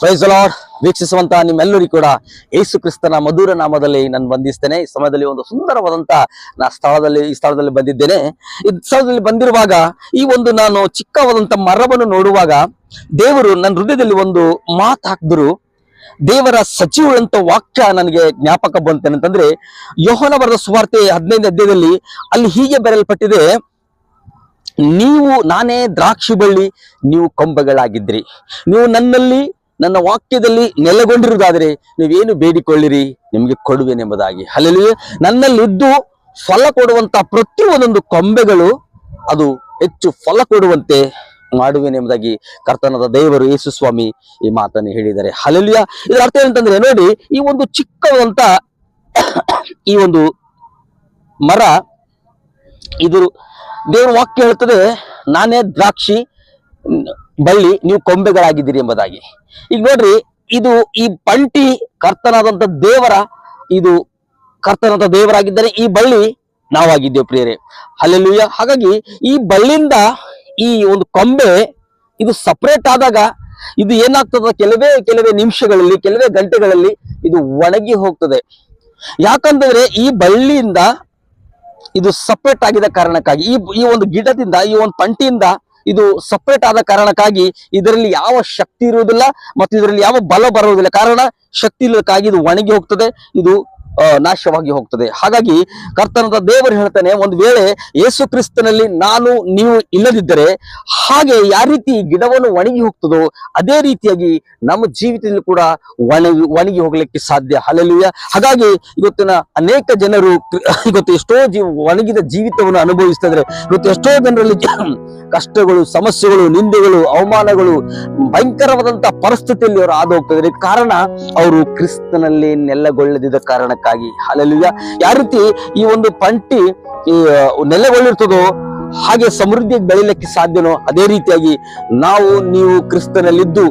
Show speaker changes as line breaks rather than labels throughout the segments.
Price lord ವೀಕ್ಷಿಸುವಂತ ನಿಮ್ಮೆಲ್ಲರಿಗೂ ಕೂಡ ಯೇಸು ಕ್ರಿಸ್ತನ ಮಧುರ ನಾಮದಲ್ಲಿ ನಾನು ಬಂಧಿಸ್ತೇನೆ ಈ ಸಮಯದಲ್ಲಿ ಒಂದು ಸುಂದರವಾದಂತ ನಾ ಸ್ಥಳದಲ್ಲಿ, ಈ ಸ್ಥಳದಲ್ಲಿ ಬಂದಿದ್ದೇನೆ. ಈ ಸ್ಥಳದಲ್ಲಿ ಬಂದಿರುವಾಗ ಈ ಒಂದು ನಾನು ಚಿಕ್ಕವಾದಂತ ಮರವನ್ನು ನೋಡುವಾಗ ದೇವರು ನನ್ನ ಹೃದಯದಲ್ಲಿ ಒಂದು ಮಾತು ಹಾಕಿದ್ರು. ದೇವರ ಸಚಿವರಂತ ವಾಕ್ಯ ನನಗೆ ಜ್ಞಾಪಕ ಬಂತೇನಂತಂದ್ರೆ ಯೋಹನ ಬರೆದ ಸುವಾರ್ತೆ ಹದಿನೈದು ಅಧ್ಯಾಯದಲ್ಲಿ ಅಲ್ಲಿ ಹೀಗೆ ಬರೆಯಲ್ಪಟ್ಟಿದೆ, ನೀವು ನಾನೇ ದ್ರಾಕ್ಷಿ ಬಳ್ಳಿ, ನೀವು ಕೊಂಬೆಗಳಾಗಿದ್ರಿ ನೀವು ನನ್ನಲ್ಲಿ ನನ್ನ ವಾಕ್ಯದಲ್ಲಿ ನೆಲೆಗೊಂಡಿರುವುದಾದರೆ ನೀವೇನು ಬೇಡಿಕೊಳ್ಳಿರಿ? ನಿಮಗೆ ಕೊಡುವೆನೆಂಬುದಾಗಿ. ಅಲ್ಲಿ ನನ್ನಲ್ಲಿದ್ದು ಫಲ ಕೊಡುವಂತಹ ಪ್ರತಿಯೊಂದೊಂದು ಕೊಂಬೆಗಳು ಅದು ಹೆಚ್ಚು ಫಲ ಕೊಡುವಂತೆ ಮಾಡುವೆನೆಂಬುದಾಗಿ ಕರ್ತನದ ದೇವರು ಯೇಸು ಸ್ವಾಮಿ ಈ ಮಾತನ್ನು ಹೇಳಿದ್ದಾರೆ. ಹಲಲಿಯ ಇದರ ಅರ್ಥ ಏನಂತಂದ್ರೆ ನೋಡಿ, ಈ ಒಂದು ಚಿಕ್ಕವಾದಂತ ಈ ಒಂದು ಮರ, ಇದು ದೇವರು ವಾಕ್ಯ ಹೇಳ್ತದೆ, ನಾನೇ ದ್ರಾಕ್ಷಿ ಬಳ್ಳಿ ನೀವು ಕೊಂಬೆಗಳಾಗಿದ್ದೀರಿ ಎಂಬುದಾಗಿ. ಈಗ ನೋಡ್ರಿ, ಇದು ಈ ಪಂಟಿ ಕರ್ತನಾದಂತ ದೇವರ, ಇದು ಕರ್ತನಾದ ದೇವರಾಗಿದ್ದರೆ ಈ ಬಳ್ಳಿ ನಾವಾಗಿದ್ದೇವೆ ಪ್ರಿಯರೇ. ಅಲ್ಲೆಲ್ಲೂಯ್ಯ ಹಾಗಾಗಿ ಈ ಬಳ್ಳಿಯಿಂದ ಈ ಒಂದು ಕೊಂಬೆ ಇದು ಸಪ್ರೇಟ್ ಆದಾಗ ಇದು ಏನಾಗ್ತದ? ಕೆಲವೇ ಕೆಲವೇ ನಿಮಿಷಗಳಲ್ಲಿ, ಕೆಲವೇ ಗಂಟೆಗಳಲ್ಲಿ ಇದು ಒಣಗಿ ಹೋಗ್ತದೆ. ಯಾಕಂತಂದ್ರೆ ಈ ಬಳ್ಳಿಯಿಂದ ಇದು ಸಪ್ರೇಟ್ ಆಗಿದ ಕಾರಣಕ್ಕಾಗಿ ಈ ಈ ಒಂದು ಗಿಡದಿಂದ, ಈ ಒಂದು ಪಂಟಿಯಿಂದ ಇದು ಸಪ್ರೇಟ್ ಆದ ಕಾರಣಕ್ಕಾಗಿ ಇದರಲ್ಲಿ ಯಾವ ಶಕ್ತಿ ಇರುವುದಿಲ್ಲ ಮತ್ತು ಇದರಲ್ಲಿ ಯಾವ ಬಲ ಬರುವುದಿಲ್ಲ. ಕಾರಣ, ಶಕ್ತಿ ಇಲ್ಲದಕ್ಕಾಗಿ ಇದು ಒಣಗಿ ಹೋಗ್ತದೆ. ಇದು ನಾಶವಾಗಿ ಹೋಗ್ತದೆ. ಹಾಗಾಗಿ ಕರ್ತನದ ದೇವರು ಹೇಳ್ತಾನೆ, ಒಂದು ವೇಳೆ ಯೇಸು ಕ್ರಿಸ್ತನಲ್ಲಿ ನಾನು, ನೀವು ಇಲ್ಲದಿದ್ದರೆ, ಹಾಗೆ ಯಾವ ರೀತಿ ಗಿಡವನ್ನು ಒಣಗಿ ಹೋಗ್ತದೋ, ಅದೇ ರೀತಿಯಾಗಿ ನಮ್ಮ ಜೀವಿತದಲ್ಲಿ ಕೂಡ ಒಣಗಿ ಒಣಗಿ ಹೋಗ್ಲಿಕ್ಕೆ ಸಾಧ್ಯ. ಅಲ್ಲೆಲ್ಲೂಯ್ಯ ಹಾಗಾಗಿ ಇವತ್ತಿನ ಅನೇಕ ಜನರು ಇವತ್ತು ಎಷ್ಟೋ ಜೀವ ಒಣಗಿದ ಜೀವಿತವನ್ನು ಅನುಭವಿಸ್ತಾ ಇದ್ದಾರೆ. ಇವತ್ತು ಎಷ್ಟೋ ಜನರಲ್ಲಿ ಕಷ್ಟಗಳು, ಸಮಸ್ಯೆಗಳು, ನಿಂದೆಗಳು, ಅವಮಾನಗಳು, ಭಯಂಕರವಾದಂತಹ ಪರಿಸ್ಥಿತಿಯಲ್ಲಿ ಅವರು ಆದ ಹೋಗ್ತಾ ಕಾರಣ, ಅವರು ಕ್ರಿಸ್ತನಲ್ಲಿ ನೆಲೆಗೊಳ್ಳದಿದ್ದ ಕಾರಣಕ್ಕಾಗಿ ಅಲ್ಲೆಲ್ಲೂಯ್ಯ ಯಾವ ರೀತಿ ಈ ಒಂದು ಪಂಟಿ, ಈ ನೆಲೆಗೊಳ್ಳಿರ್ತದೋ, ಹಾಗೆ ಸಮೃದ್ಧಿಯಾಗಿ ಬೆಳಿಲಿಕ್ಕೆ ಸಾಧ್ಯನೋ, ಅದೇ ರೀತಿಯಾಗಿ ನಾವು, ನೀವು ಕ್ರಿಸ್ತನಲ್ಲಿದ್ದು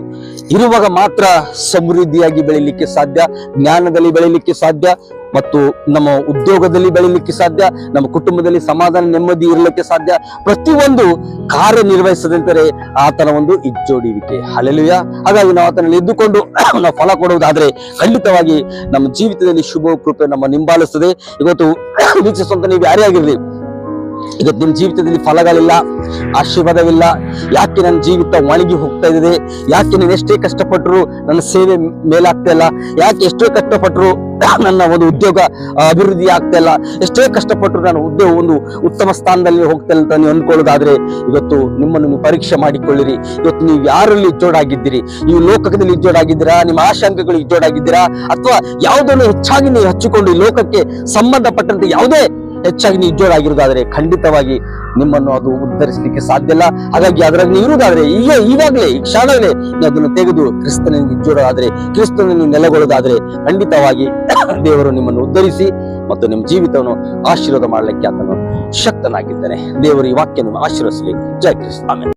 ಇರುವಾಗ ಮಾತ್ರ ಸಮೃದ್ಧಿಯಾಗಿ ಬೆಳಿಲಿಕ್ಕೆ ಸಾಧ್ಯ, ಜ್ಞಾನದಲ್ಲಿ ಬೆಳಿಲಿಕ್ಕೆ ಸಾಧ್ಯ ಮತ್ತು ನಮ್ಮ ಉದ್ಯೋಗದಲ್ಲಿ ಬೆಳಿಲಿಕ್ಕೆ ಸಾಧ್ಯ, ನಮ್ಮ ಕುಟುಂಬದಲ್ಲಿ ಸಮಾಧಾನ, ನೆಮ್ಮದಿ ಇರಲಿಕ್ಕೆ ಸಾಧ್ಯ. ಪ್ರತಿಯೊಂದು ಕಾರ್ಯನಿರ್ವಹಿಸದಂತಾರೆ ಆತನ ಒಂದು ಇಜ್ಜೋಡುವಿಕೆ. ಅಲ್ಲೆಲ್ಲೂಯ್ಯ ಹಾಗಾಗಿ ನಾವು ಆತನಲ್ಲಿ ಇದ್ದುಕೊಂಡು ನಾವು ಫಲ ಕೊಡುವುದಾದ್ರೆ ಖಂಡಿತವಾಗಿ ನಮ್ಮ ಜೀವಿತದಲ್ಲಿ ಶುಭ, ಕೃಪೆ ನಮ್ಮ ನಿಂಬಾಲಿಸ್ತದೆ. ಇವತ್ತು ವೀಕ್ಷಿಸುವಂತ ನೀವು ಯಾರೇ ಆಗಿರ್ಲಿ ಇವತ್ತು ನಿಮ್ಮ ಜೀವಿತದಲ್ಲಿ ಫಲಗಳಿಲ್ಲ, ಆಶೀರ್ವಾದವಿಲ್ಲ. ಯಾಕೆ ನನ್ನ ಜೀವಿತ ಒಣಗಿ ಹೋಗ್ತಾ ಇದೆ? ಯಾಕೆ ನಾನು ಎಷ್ಟೇ ಕಷ್ಟಪಟ್ಟರು ನನ್ನ ಸೇವೆ ಮೇಲಾಗ್ತಾ ಇಲ್ಲ? ಯಾಕೆ ಎಷ್ಟೇ ಕಷ್ಟಪಟ್ಟರು ನನ್ನ ಒಂದು ಉದ್ಯೋಗ ಅಭಿವೃದ್ಧಿ ಆಗ್ತಾ ಇಲ್ಲ? ಎಷ್ಟೇ ಕಷ್ಟಪಟ್ಟರು ನಾನು ಉದ್ಯೋಗ ಒಂದು ಉತ್ತಮ ಸ್ಥಾನದಲ್ಲಿ ಹೋಗ್ತಾ ಇಲ್ಲ ಅಂತ ನೀವು ಅಂದ್ಕೊಳ್ಳೋದಾದ್ರೆ, ಇವತ್ತು ನಿಮ್ಮನ್ನು ನೀವು ಪರೀಕ್ಷೆ ಮಾಡಿಕೊಳ್ಳಿರಿ. ಇವತ್ತು ನೀವು ಯಾರಲ್ಲಿ ಜೋಡಾಗಿದ್ದೀರಿ? ನೀವು ಲೋಕದಲ್ಲಿ ಜೋಡಾಗಿದ್ದೀರಾ? ನಿಮ್ಮ ಆಶಂಕಗಳು ಜೋಡಾಗಿದ್ದೀರಾ? ಅಥವಾ ಯಾವುದನ್ನು ಹೆಚ್ಚಾಗಿ ನೀವು ಹಚ್ಚಿಕೊಂಡು ಲೋಕಕ್ಕೆ ಸಂಬಂಧಪಟ್ಟಂತೆ ಯಾವುದೇ ಹೆಚ್ಚಾಗಿ ನೀವು ಖಂಡಿತವಾಗಿ ನಿಮ್ಮನ್ನು ಅದು ಉದ್ಧರಿಸಲಿಕ್ಕೆ ಸಾಧ್ಯ ಇಲ್ಲ. ಹಾಗಾಗಿ ಅದರಲ್ಲಿ ಇರುವುದಾದ್ರೆ ಈಗ ಈಗಾಗಲೇ, ಈ ಕ್ಷಣವೇ ಅದನ್ನು ತೆಗೆದು ಕ್ರಿಸ್ತನಿಗೆ ಇಜ್ಜೋಡಾದ್ರೆ ಕ್ರಿಸ್ತನನ್ನು ನೆಲೆಗೊಳ್ಳೋದಾದ್ರೆ ಖಂಡಿತವಾಗಿ ದೇವರು ನಿಮ್ಮನ್ನು ಉದ್ಧರಿಸಿ ಮತ್ತು ನಿಮ್ಮ ಜೀವಿತವನ್ನು ಆಶೀರ್ವಾದ ಮಾಡಲಿಕ್ಕೆ ಆತನು ಶಕ್ತನಾಗಿದ್ದಾನೆ. ದೇವರು ಈ ವಾಕ್ಯ ನಿಮ್ಮ ಜೈ ಜಯ ಕ್ರಿಸ್ತ. ಆಮೇಲೆ